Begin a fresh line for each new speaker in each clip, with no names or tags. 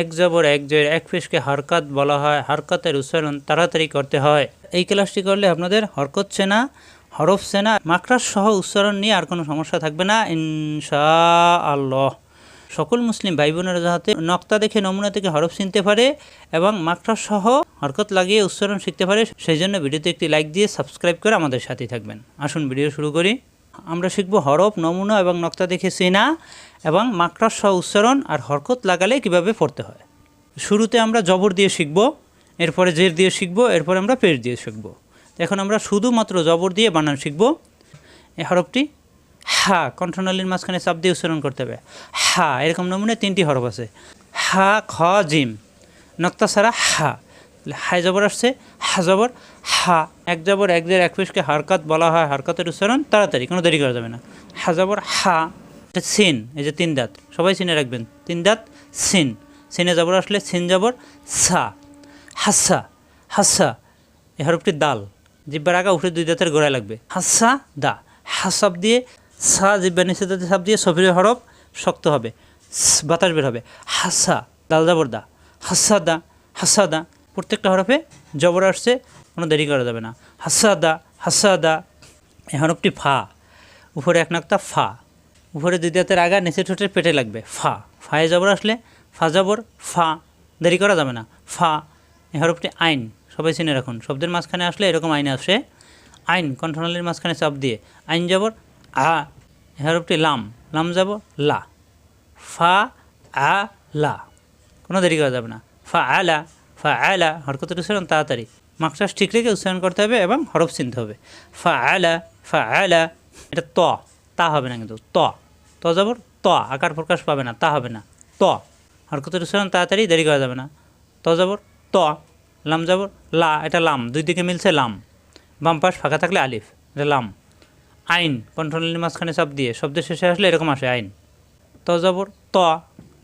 এক জবর, এক জয়ের, এক পেশকে হরকত বলা হয়, হরকতের উচ্চারণ তাড়াতাড়ি করতে হয়। এই ক্লাসটি করলে আপনাদের হরকত সেনা হরফ সেনা মাকড়াস সহ উচ্চারণ নিয়ে আর কোনো সমস্যা থাকবে না ইনশা আল্লাহ সকল মুসলিম ভাই বোনেরা যাতে নক্তা দেখে, নমুনা থেকে হরফ চিনতে পারে এবং মাকড়াস সহ হরকত লাগিয়ে উচ্চারণ শিখতে পারে, সেই জন্য ভিডিওতে একটি লাইক দিয়ে সাবস্ক্রাইব করে আমাদের সাথেই থাকবেন। আসুন, ভিডিও শুরু করি। আমরা শিখব হরফ, নমুনা এবং নক্তা দেখে চেনা এবং মাকড়াস সহ উচ্চারণ আর হরকত লাগালে কীভাবে পড়তে হয়। শুরুতে আমরা জবর দিয়ে শিখব, এরপরে জের দিয়ে শিখব, এরপরে আমরা পেশ দিয়ে শিখব। এখন আমরা শুধুমাত্র জবর দিয়ে বানান শিখব। এই হরফটি হা, কণ্ঠনালীর মাঝখানে চাপ দিয়ে উচ্চারণ করতে হবে। হা, এরকম নমুনে তিনটি হরফ আছে। হা, খ, জিম। নক্তা ছাড়া হা। হাই জবর আসছে, হা জবর, হা, এক জবর, এক জের এক পেশকে হারকাত বলা হয়, হারকাতের উচ্চারণ তাড়াতাড়ি, কোনো দেরি করা যাবে না। হা জবর, হা, এটা সিন, এই যে তিন দাঁত, সবাই সিনে রাখবেন, তিন দাঁত, সিন, সিনে জবর আসলে সিন জবর, সা, হাসা হাসা, এই হরফটি দাল, জিব্বার আগা উঠে দুই দাঁতের গোড়ায় লাগবে, হাসা, দা হাসাব দিয়ে, সা জিব্বার নিচে দাঁতে সাপ দিয়ে সফির হরফ শক্ত হবে বাতাস বের হবে, হাসা, দাল জবর দা, হাসা দা হাসা দা প্রত্যেকটা হরফে জবর আসছে, কোনো দেরি করা যাবে না। হাসা দা হাসা দা এই হরফটি ফা, উপরে এক নাক্তা ফা, উপরে দুই দাঁতের আগা, নিচে ঠোঁটের পেটে লাগবে, ফা। ফায়ে জবর আসলে, ফা জবর, ফা, দেরি করা যাবে না, ফা। এই হরফটি আইন, সবাই চিনে রাখুন। শব্দের মাঝখানে আসলে এরকম আইন আসে। আইন, কণ্ঠনালীর মাঝখানে চাপ দিয়ে, আইন জবর, আ। এই হরফটি লাম লাম যাব লা। ফা, আ, লা। কোনো দেরি করা যাবে না। ফা আলা ফা আলা হরকতের উচ্চারণ তাড়াতাড়ি। মাকসাস ঠিক রেখে উচ্চারণ করতে হবে এবং হরফ চিনতে হবে। ফা আলা ফা আলা এটা ত, তা হবে না কিন্তু, ত। ত যাবর ত, আকার প্রকাশ পাবে না, তা হবে না, ত। হরকতের উচ্চারণ তাড়াতাড়ি, দেরি করা যাবে না। ত যাবর ত, লাম যাবর লা, এটা লাম, দুই দিকে মিলছে লাম। বাম পাশ ফাঁকা থাকলে আলিফ, এটা লাম। আইন কন্ট্রোলের মাঝখানে চাপ দিয়ে শব্দের শেষে আসলে এরকম আসে, আইন। ত যাবর ত,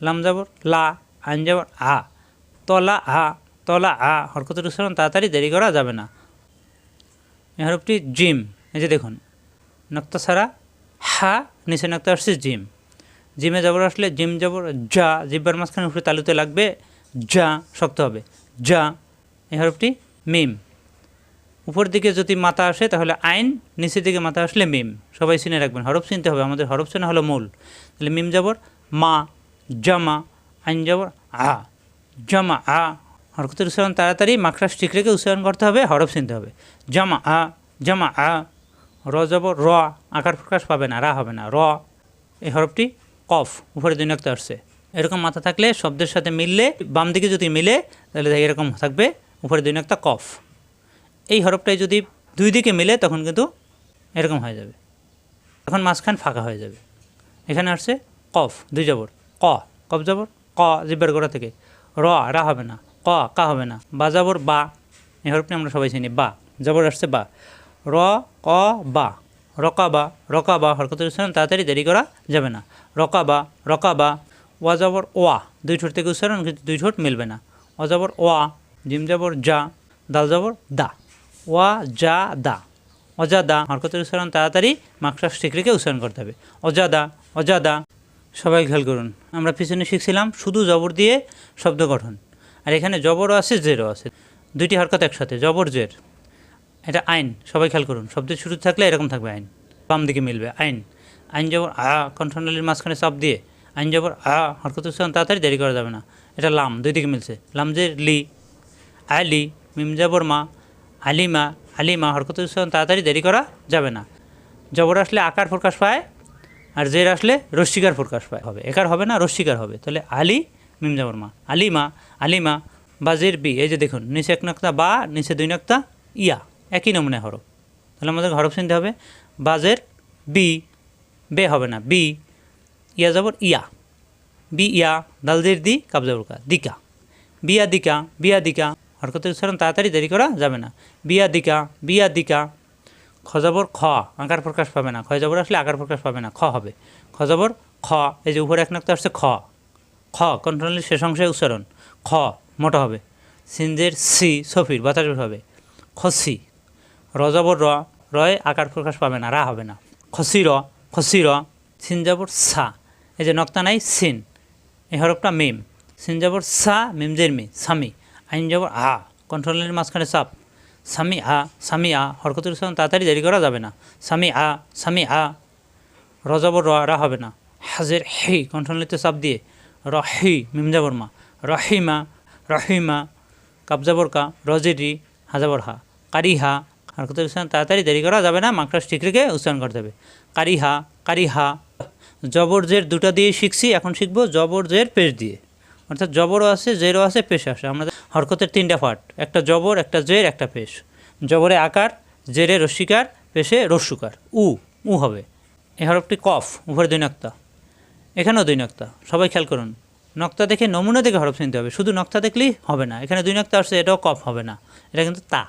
লাম যাবর লা, আইন যাবর আ। তলা আ তলা, আ, হরকতের উচ্চারণ তাড়াতাড়ি দেরি করা যাবে না। এই জিম, এই যে দেখুন। নক্তা ছাড়া হা, নিচে নক্তা আসছে জিম। জিমে যাবর আসলে জিম যাবর যা, জিব্বার মাঝখানে উপরে তালুতে লাগবে, যা, শক্ত হবে, যা। এই হরফটি মিম। উপর দিকে যদি মাথা আসে, তাহলে আইন, নিচের দিকে মাথা আসলে মিম। সবাই চিনে রাখবেন, হরফ চিনতে হবে, আমাদের হরফ চেনা হলো মূল। তাহলে মিম যাবর মা, জামা, আইন যাবর আ। জামা, আ হরকতের উচ্চারণ তাড়াতাড়ি মাকড়াস ঠিক রেখে উচ্চারণ করতে হবে, হরফ চিনতে হবে। জমা আ জমা আ, র যাবর র, আকার প্রকাশ পাবে না, রা হবে না, র। এই হরফটি কফ উপরে দুই নক্তা আসছে। এরকম মাথা থাকলে শব্দের সাথে মিললে, বাম দিকে যদি মিলে, তাহলে এরকম থাকবে উপরে দুই নক্তা কফ। এই হরফটাই যদি দুই দিকে মিলে, তখন কিন্তু এরকম হয়ে যাবে। তখন মাঝখান ফাঁকা হয়ে যাবে। এখানে আসছে কফ, দুই জবর, ক, কফ জবর, ক, জিব্বার গোড়া থেকে। র, রা হবে না। ক কা হবে না। বা জবর বা, এই হরফটি আমরা সবাই চিনি, বা। জবর আসছে বা। র, ক, বা। রকাবা রকাবা হরকতের উচ্চারণ তাড়াতাড়ি দেরি করা যাবে না। রকাবা রকাবা ওয়া জবর ওয়া, দুই ঠোঁট থেকে উচ্চারণ কিন্তু দুই ঠোঁট মিলবে না। অ জবর ওয়া, জিম জবর যা দাল জবর দা। ওয়া যা দা। অজাদা হরকতের উচ্চারণ তাড়াতাড়ি মাকসাস ঠিক উচ্চারণ করতে হবে। অজাদা অজাদা সবাই খেয়াল করুন। আমরা পিছনে শিখছিলাম শুধু জবর দিয়ে শব্দ গঠন। আর এখানে জবরও আছে, জেরও আছে। দুইটি হরকত একসাথে, জবর, জের। এটা আইন, সবাই খেয়াল করুন। শব্দের শুরু থাকলে এরকম থাকবে আইন। বাম দিকে মিলবে, আইন। আইন জবর, আ কণ্ঠনালীর মাঝখানে চাপ দিয়ে। আইন জবর, আ, হরকত উচ্চারণ তাড়াতাড়ি দেরি করা যাবে না। এটা লাম, দুই দিকে মিলছে। লাম, জের, লি। আলি, মিম জবর, মা। আলিমা আলিমা হরকত উচ্চারণ তাড়াতাড়ি দেরি করা যাবে না। জবর আসলে আকার প্রকাশ পায়, আর জের আসলে রশ্মিকার প্রকাশ পায়। হবে। একার হবে না, রশ্মিকার হবে। তাহলে আলি মিম জবর মা আলিমা আলিমা, বা জের বি, এই যে দেখুন, নিচে এক নক্তা বা, নিচে দুই নক্তা ইয়া, একই নমুনা হরফ। তাহলে আমাদের হরফ চিনতে হবে। বাজের বি, বে হবে না, বি, ইয়া জবর ইয়া। বি ইয়া দালজের দি কাবজাবর কা, দিকা। বিয়া দিকা বিয়া দিকা, হরকতের উচ্চারণ তাড়াতাড়ি দেরি করা যাবে না। বিয়া দিকা বিয়া দিকা খজাবর খ, আকার প্রকাশ পাবে না। খজাবর আসলে আকার প্রকাশ পাবে না, খ হবে। খজাবর খ, এই যে উপরে এক নক্তা আসছে খ। খ, কন্ট্রোলের শেষ অংশে উচ্চারণ। খ, মোটা হবে। সিনজের সি, সফির, বাতাস হবে। খসি রজবর র, রয় আকার প্রকাশ পাবে না, রা হবে না। খসি র খসি র, সিন যাবর সা। এই যে নক্তা নাই, সিন। এই হরফটা মিম। সিন যাবর সা মিমজের মি, সামি। আইন যাবর আ, কন্ট্রোলের মাঝখানে সাপ সামি আ সামি আ, হরকতের উচ্চারণ তাড়াতাড়ি দেরি করা যাবে না। সামি আ সামি আ রজাবর রা হবে না। হাজের হি কণ্ঠনলিতে চাপ দিয়ে রহি মিমজাবর মা রহিমা রহিমা কাবজাবর কা রজের রি হাজাবর হা কারিহা হরকতের উচ্চারণ তাড়াতাড়ি দেরি করা যাবে না মাকড়াস ঠিক রেখে উচ্চারণ করতে হবে। কারিহা কারিহা, জবর জের দুটা দিয়ে শিখছি, এখন শিখব জবর জের পেশ দিয়ে। অর্থাৎ জবরও আছে, জেরও আছে, পেশ আছে আমাদের হরকতের তিনটা পার্ট, একটা জবর, একটা জের, একটা পেশ। জবরে আকার, জেরে রস্বীকার পেশে রস্যুকার উ উ হবে। এ হরফটি কফ উপরে দুই নক্তা। এখানেও দুই নক্তা। সবাই খেয়াল করুন। নক্তা দেখে নমুনা দেখে হরফ চিনতে হবে। শুধু নক্তা দেখলেই হবে না। এখানে দুই নক্তা আসছে, এটাও কফ হবে না। এটা কিন্তু তা।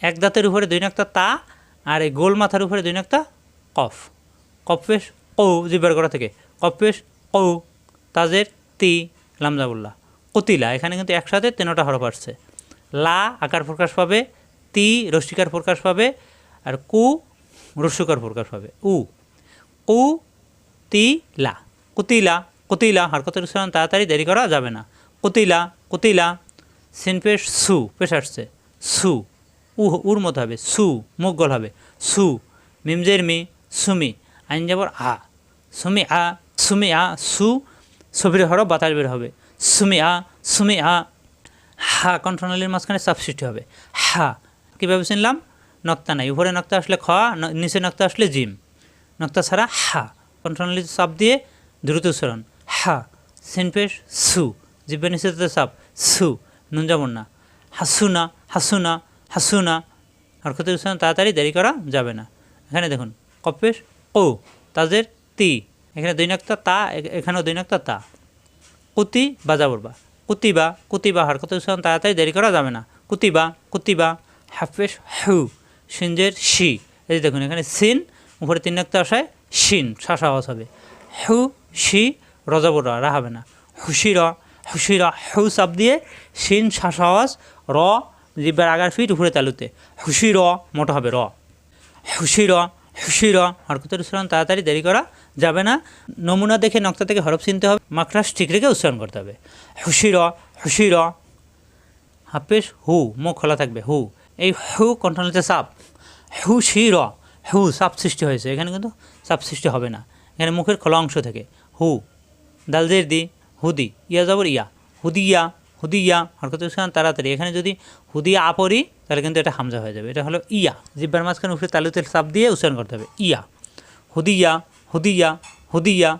এক দাঁতের উপরে দুই নক্তা তা আর এই গোল মাথার উপরে দুই নক্তা কফ। কফ পেশ কৌ জিব্বার করা থেকে। কফ পেশ কৌ তাজের তি লামজাবুল্লাহ। কতিলা, এখানে কিন্তু একসাথে তেনোটা হরফ আসছে। লা আকার প্রকাশ পাবে, তি রস্মিকার প্রকাশ পাবে আর কু রস্যকার প্রকাশ পাবে। উ। কু, তি, লা। কুতিলা কুতিলা, হরকতের উচ্চারণ তাড়াতাড়ি দেরি করা যাবে না। কুতিলা কুতিলা সিনপেশ সু, পেশ আসছে। সু উ উর মতো হবে। সু, মুখ গল হবে। সু, মিমজের মি, সুমি, আইন যাবর আ। সুমি আ সুমি আ, সু ছবির হরফ বাতাস বের হবে। সুমি আ সুমি আ, হা, কণ্ঠনালীর মাঝখানে সাবসিটি হবে। হা, কীভাবে শুনলাম নক্তা নাই। উপরে নক্তা আসলে খ নিচে নক্তা আসলে জিম। নক্তা ছাড়া হা, কণ্ঠনালীর চাপ দিয়ে দ্রুত উচ্চারণ। হা, সিনপেশ, সু। নিচে চাপ সু নুন যেমন না হাসুনা হাসুনা হাসুনা। হরকতের উচ্চারণ তাড়াতাড়ি দেরি করা যাবে না। এখানে দেখুন, কপেশ, ও তাদের তি। এখানে দুই নক্তা তা এখানেও দুই নক্তা তা। কুতি বাজা বলবা কুতিবা কুতিবা হরকত উচ্চারণ তাড়াতাড়ি দেরি করা যাবে না। কুতিবা কুতিবা হাফেশ, হু। সিনজের, শি। এই দেখুন, এখানে সিন, উপরে তিন নক্তা আসায় শিন শাসা হবে হু শি রজাবর র, রা হবে না। হুশি র হুশি র হু চাপ দিয়ে শিন শাসা আওয়াজ র জিব্বার আগার ফিট উপরে তালুতে। হুশি র মোটা হবে র। হুশির হুশির হরকতের উচ্চারণ তাড়াতাড়ি দেরি করা যাবে না। নমুনা দেখে নক্তা থেকে হরফ চিনতে হবে মাকড়াস ঠিক রেখে উচ্চারণ করতে হবে। হুশির হুশির হাফেশ হু মুখ খোলা থাকবে হু। এই হু কণ্ঠনালীতে সাপ। হু র হু সাপ সৃষ্টি হয়েছে। এখানে কিন্তু সাপ সৃষ্টি হবে না। এখানে মুখের খোলা অংশ থেকে। হু, দালজের দি, হুদি, ইয়া যাবর ইয়া হুদিয়া হুদিয়া হরকত উচ্চারণ তাড়াতাড়ি। এখানে যদি হুদিয়া আপরি তাহলে কিন্তু এটা হামজা হয়ে যাবে। এটা হলো ইয়া, জিব্বার মাঝখানে উপরে তালুতে চাপ দিয়ে উচ্চারণ করতে হবে, ইয়া। হুদিয়া হুদিয়া হুদিয়া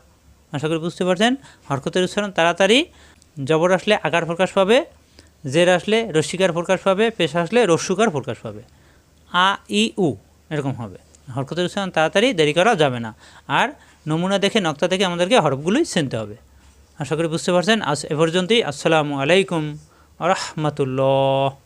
আশা করি বুঝতে পারছেন? হরকতের উচ্চারণ তাড়াতাড়ি, জবর আসলে আকার প্রকাশ পাবে, জের আসলে রস্মিকার প্রকাশ পাবে, পেশ আসলে রস্যুকার প্রকাশ পাবে। আ, ই, উ, এরকম হবে। হরকতের উচ্চারণ তাড়াতাড়ি, দেরি করা যাবে না। আর নমুনা দেখে নক্তা থেকে আমাদেরকে হরফগুলোই চিনতে হবে। আশা করি বুঝতে পারছেন। আজ এ পর্যন্তই। আসসালামু আলাইকুম রহমতুল্লাহ।